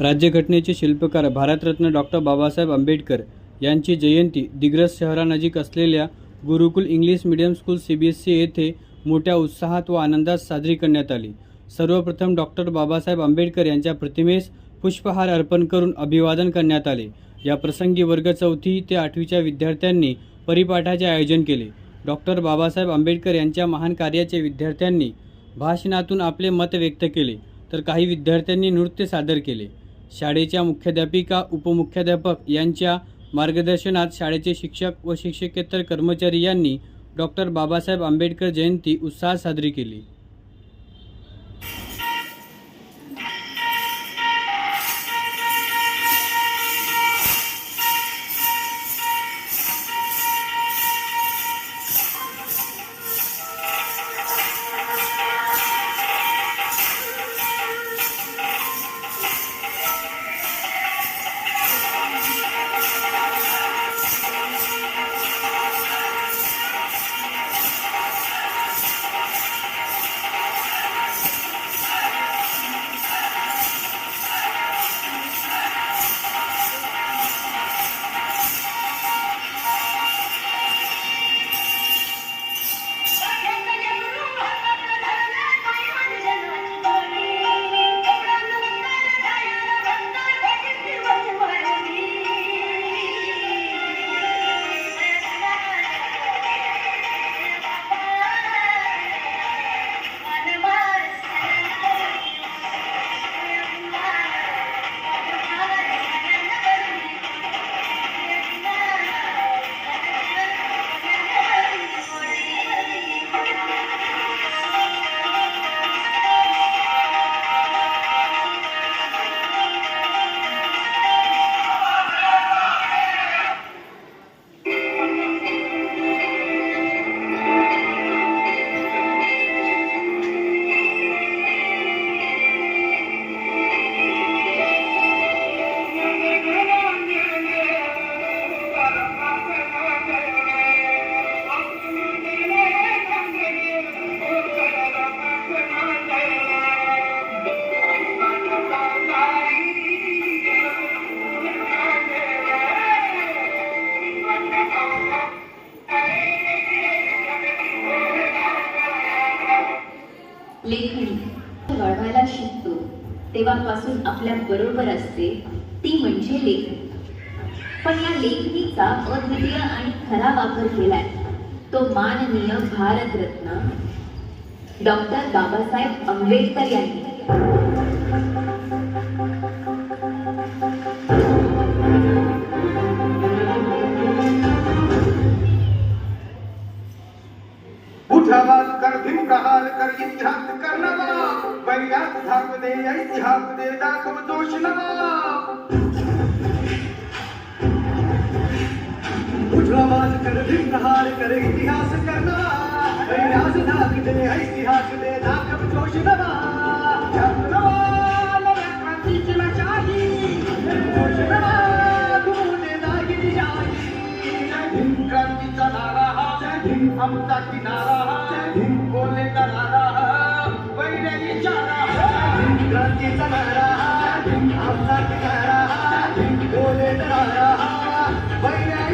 राज्यघटनेचे शिल्पकार भारतरत्न डॉक्टर बाबासाहेब आंबेडकर यांची जयंती दिग्रस शहरानजीक असलेल्या Gurukul English medium school C B S C येथे मोठ्या उत्साहात व आनंदात साजरी करण्यात आली. सर्वप्रथम डॉक्टर बाबासाहेब आंबेडकर यांच्या प्रतिमेस पुष्पहार अर्पण करून अभिवादन करण्यात आले. या प्रसंगी वर्ग चौथी ते आठवीच्या विद्यार्थ्यांनी परिपाठाचे आयोजन केले. डॉक्टर बाबासाहेब आंबेडकर यांच्या महान कार्याचे विद्यार्थ्यांनी भाषणातून आपले मत व्यक्त केले तर काही विद्यार्थ्यांनी नृत्य सादर केले. शाळेच्या मुख्याध्यापिका उपमुख्याध्यापक यांच्या मार्गदर्शनात शाळेचे शिक्षक व शिक्षकेतर कर्मचारी यांनी डॉक्टर बाबासाहेब आंबेडकर जयंती उत्साहात साजरी केली. लेखणी वाढवायला शिकतो. तेव्हापासून आपल्या बरोबर असते. ती म्हणजे लेखणी. पण या लेखणीचा अद्वितीय आणि खरा वापर केलाय. तो माननीय भारतरत्न डॉक्टर बाबासाहेब आंबेडकर यांनी. उठावा. प्रहार कर इतिहास कर नवा वैरास धाक दे इतिहास दे दाखव दोष नवा उठावास कर धिम प्रहार कर इतिहास कर नवा वैरास धाक दे इतिहास दे आमचा किनारा बोले करारा पहिले इशारा क्रांतीचा नारा आमचा किनारा बोले करारा पहिले